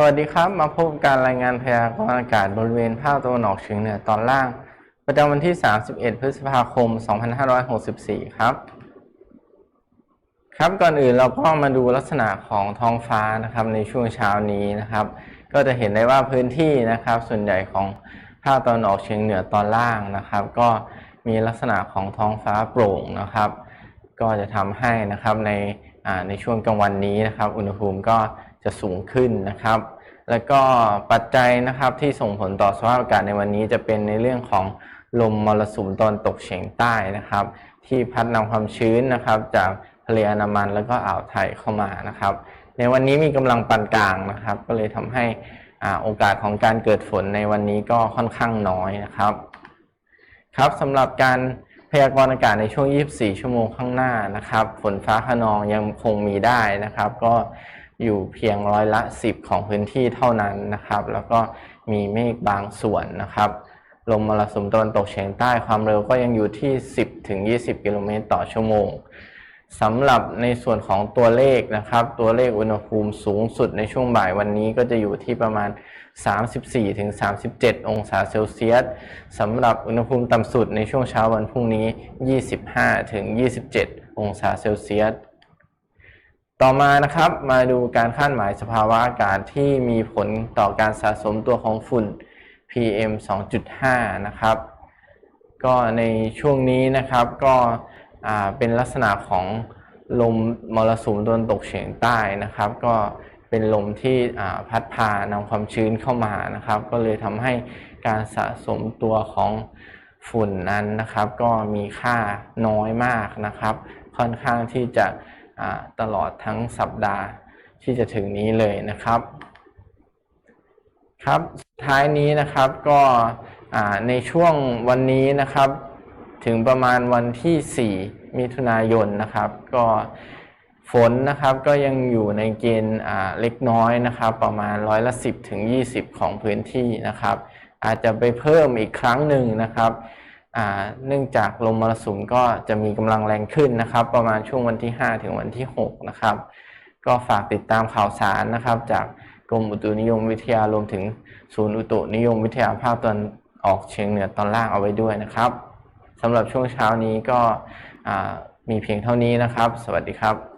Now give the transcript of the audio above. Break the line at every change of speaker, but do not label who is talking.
สวัสดีครับ มาพบกับการรายงานพยากรณ์อากาศบริเวณภาคตะวันออกเฉียงเหนือตอนล่าง ประจำวันที่ 31 พฤษภาคม 2564 ครับ ครับก่อนอื่นเราก็มาดูลักษณะของท้องฟ้านะครับในช่วงเช้านี้นะครับ ก็จะเห็นได้ว่าพื้นที่นะครับ ส่วนใหญ่ของภาคตะวันออกเฉียงเหนือตอนล่างนะครับ ก็มีลักษณะของท้องฟ้าโปร่งนะครับ ก็จะทำให้นะครับในในช่วงกลางวันนี้นะครับ อุณหภูมิก็ จะสูงขึ้นนะครับ แล้วก็ปัจจัยนะครับที่ส่งผลต่อสภาพอากาศในวันนี้จะเป็นในเรื่องของลมมรสุมตอนตกเฉียงใต้นะครับ ที่พัดนำความชื้นนะครับจากทะเลอันดามันแล้วก็อ่าวไทยเข้ามานะครับ ในวันนี้มีกำลังปานกลางนะครับ ก็เลยทำให้อ่าโอกาสของการเกิดฝนในวันนี้ก็ค่อนข้างน้อยนะครับ ครับสำหรับการพยากรณ์อากาศในช่วง 24 ชั่วโมงข้างหน้านะครับ ฝนฟ้าขนองยังคงมีได้นะครับ ก็ อยู่เพียงร้อยละ 10 ของพื้นที่เท่านั้นนะครับ แล้วก็มีเมฆบางส่วนนะครับลมมรสุมตะวันตกเฉียงใต้ความเร็วก็ยังอยู่ที่ 10 ถึง 20 กิโลเมตรต่อชั่วโมงสำหรับในส่วนของตัวเลขนะครับ ตัวเลขอุณหภูมิสูงสุดในช่วงบ่ายวันนี้ก็จะอยู่ที่ประมาณ 34 ถึง 37 องศาเซลเซียสสำหรับอุณหภูมิต่ำสุดในช่วงเช้าวันพรุ่งนี้ 25 ถึง 27 องศาเซลเซียส ต่อมานะครับมาดูการคาดหมายสภาวะอากาศที่มีผลต่อการสะสมตัวของฝุ่น PM 2.5 นะครับ ก็ในช่วงนี้นะครับก็เป็นลักษณะของลมมรสุมตะวันตกเฉียงใต้นะครับ ก็เป็นลมที่พัดพานำความชื้นเข้ามานะครับ ก็เลยทำให้การสะสมตัวของฝุ่นนั้นนะครับ ก็มีค่าน้อยมากนะครับ ค่อนข้างที่จะ ตลอดทั้งสัปดาห์ที่จะถึงนี้เลยนะครับ ครับสุดท้ายนี้นะครับก็ในช่วงวันนี้นะครับ ถึงประมาณวันที่ 4 มิถุนายนนะครับ ก็ฝนนะครับก็ยังอยู่ในเกณฑ์เล็กน้อยนะครับ ประมาณร้อยละ 10 ถึง 20 ของพื้นที่นะครับ อาจจะไปเพิ่มอีกครั้งหนึ่งนะครับ เนื่องจากลมมรสุมก็จะมีกำลังแรงขึ้นนะครับ ประมาณช่วงวันที่ 5 ถึงวันที่ 6 นะครับ ก็ฝากติดตามข่าวสารนะครับ จากกรมอุตุนิยมวิทยารวมถึงศูนย์อุตุนิยมวิทยาภาคตอนออกเฉียงเหนือตอนล่างเอาไว้ด้วยนะครับสำหรับช่วงเช้านี้ก็มีเพียงเท่านี้นะครับ สวัสดีครับ